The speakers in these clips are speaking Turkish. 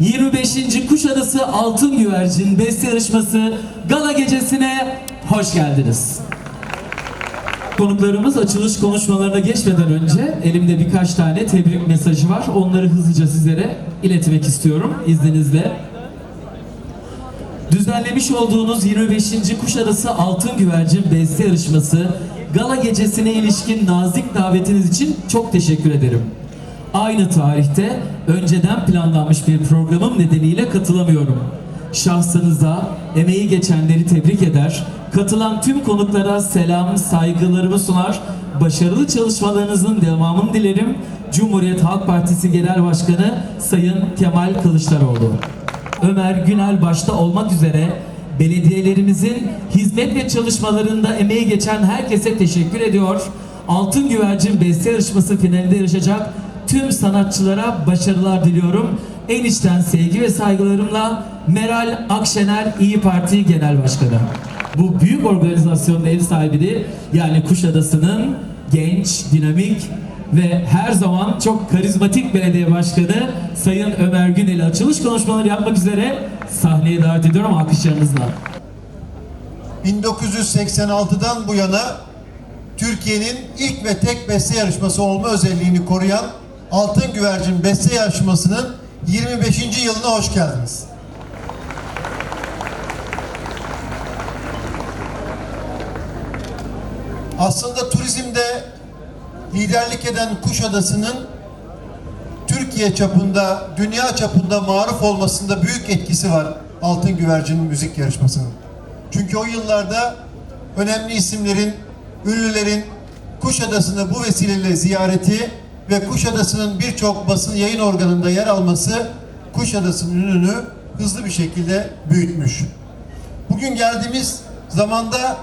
Biz 25. Kuşadası Altın Güvercin Beste Yarışması Gala Gecesi'ne hoş geldiniz. Konuklarımız açılış konuşmalarına geçmeden önce elimde birkaç tane tebrik mesajı var. Onları hızlıca sizlere iletmek istiyorum izninizle. Düzenlemiş olduğunuz 25. Kuşadası Altın Güvercin Beste Yarışması Gala Gecesi'ne ilişkin nazik davetiniz için çok teşekkür ederim. Aynı tarihte önceden planlanmış bir programım nedeniyle katılamıyorum. Şahsınıza emeği geçenleri tebrik eder, katılan tüm konuklara selam, saygılarımı sunar, başarılı çalışmalarınızın devamını dilerim. Cumhuriyet Halk Partisi Genel Başkanı Sayın Kemal Kılıçdaroğlu. Ömer Günel başta olmak üzere belediyelerimizin hizmet ve çalışmalarında emeği geçen herkese teşekkür ediyor. Altın Güvercin Beste Yarışması finalinde yarışacak tüm sanatçılara başarılar diliyorum. En içten sevgi ve saygılarımla Meral Akşener İyi Parti Genel Başkanı. Bu büyük organizasyonun ev sahibi yani Kuşadası'nın genç, dinamik ve her zaman çok karizmatik belediye başkanı Sayın Ömer Günel'i açılış konuşmaları yapmak üzere sahneye davet ediyorum alkışlarınızla. 1986'dan bu yana Türkiye'nin ilk ve tek beste yarışması olma özelliğini koruyan Altın Güvercin Beste Yarışması'nın 25. yılına hoş geldiniz. Aslında turizmde liderlik eden Kuşadası'nın Türkiye çapında, dünya çapında maruf olmasında büyük etkisi var Altın Güvercin müzik yarışmasının. Çünkü o yıllarda önemli isimlerin, ünlülerin Kuşadası'nı bu vesileyle ziyareti ve Kuşadası'nın birçok basın yayın organında yer alması Kuşadası'nın ününü hızlı bir şekilde büyütmüş. Bugün geldiğimiz zamanda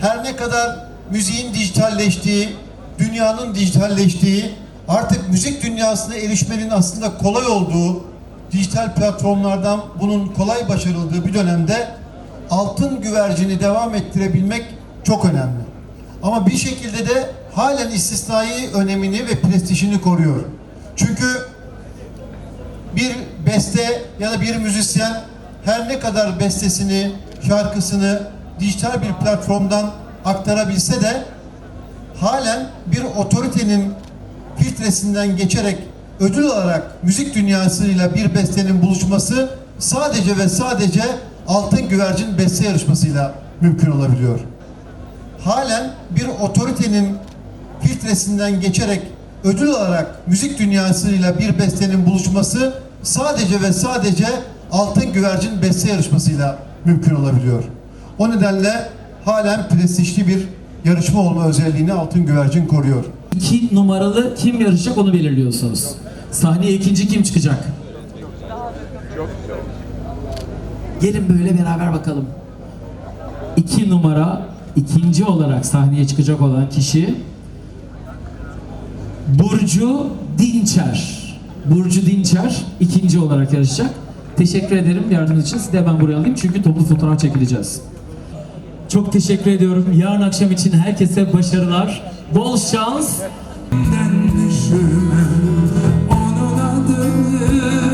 her ne kadar müziğin dijitalleştiği, dünyanın dijitalleştiği, artık müzik dünyasına erişmenin aslında kolay olduğu, dijital platformlardan bunun kolay başarıldığı bir dönemde altın güvercini devam ettirebilmek çok önemli. Ama bir şekilde de halen istisnai önemini ve prestijini koruyor. Çünkü bir beste ya da bir müzisyen her ne kadar bestesini, şarkısını dijital bir platformdan aktarabilse de halen bir otoritenin filtresinden geçerek ödül olarak müzik dünyasıyla bir bestenin buluşması sadece ve sadece Altın Güvercin Beste Yarışması'yla mümkün olabiliyor. Halen bir otoritenin filtresinden geçerek ödül olarak müzik dünyasıyla bir bestenin buluşması sadece ve sadece Altın Güvercin Beste Yarışması'yla mümkün olabiliyor. O nedenle halen prestijli bir yarışma olma özelliğini Altın Güvercin koruyor. İki numaralı kim yarışacak onu belirliyorsunuz. Sahneye ikinci kim çıkacak? Gelin böyle beraber bakalım. İki numara ikinci olarak sahneye çıkacak olan kişi Burcu Dinçer. Burcu Dinçer ikinci olarak yarışacak. Teşekkür ederim yardımınız için. Sizi de ben buraya alayım çünkü toplu fotoğraf çekileceğiz. Çok teşekkür ediyorum. Yarın akşam için herkese başarılar. Bol şans. Düşürme, onun adını